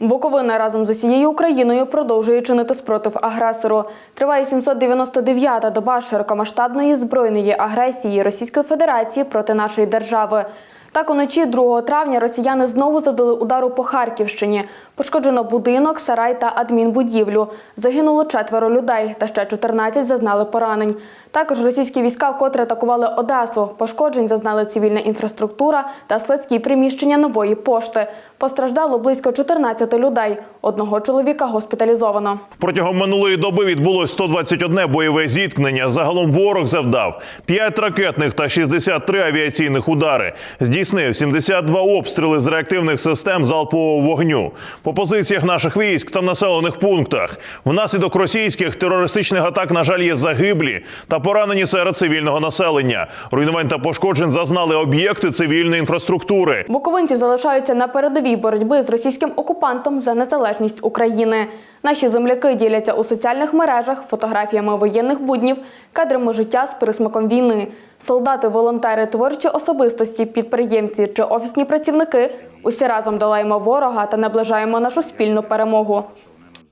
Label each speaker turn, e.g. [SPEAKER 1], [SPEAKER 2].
[SPEAKER 1] Буковина разом з усією Україною продовжує чинити спротив агресору. Триває 799-та доба широкомасштабної збройної агресії Російської Федерації проти нашої держави. Так, уночі 2 травня росіяни знову завдали удару по Харківщині. Пошкоджено будинок, сарай та адмінбудівлю. Загинуло четверо людей, та ще 14 зазнали поранень. Також російські війська вкотре атакували Одесу. Пошкоджень зазнали цивільна інфраструктура та складські приміщення нової пошти. Постраждало близько 14 людей. Одного чоловіка госпіталізовано.
[SPEAKER 2] Протягом минулої доби відбулось 121 бойове зіткнення. Загалом ворог завдав 5 ракетних та 63 авіаційних удари. Здійснив 72 обстріли з реактивних систем залпового вогню по позиціях наших військ та населених пунктах. Внаслідок російських терористичних атак, на жаль, є загиблі та поранені серед цивільного населення. Руйнувань та пошкоджень зазнали об'єкти цивільної інфраструктури.
[SPEAKER 1] Буковинці залишаються на передовій боротьби з російським окупантом за незалежність України. Наші земляки діляться у соціальних мережах фотографіями воєнних буднів, кадрами життя з присмаком війни. Солдати, волонтери, творчі особистості, підприємці чи офісні працівники усі разом долаємо ворога та наближаємо нашу спільну перемогу.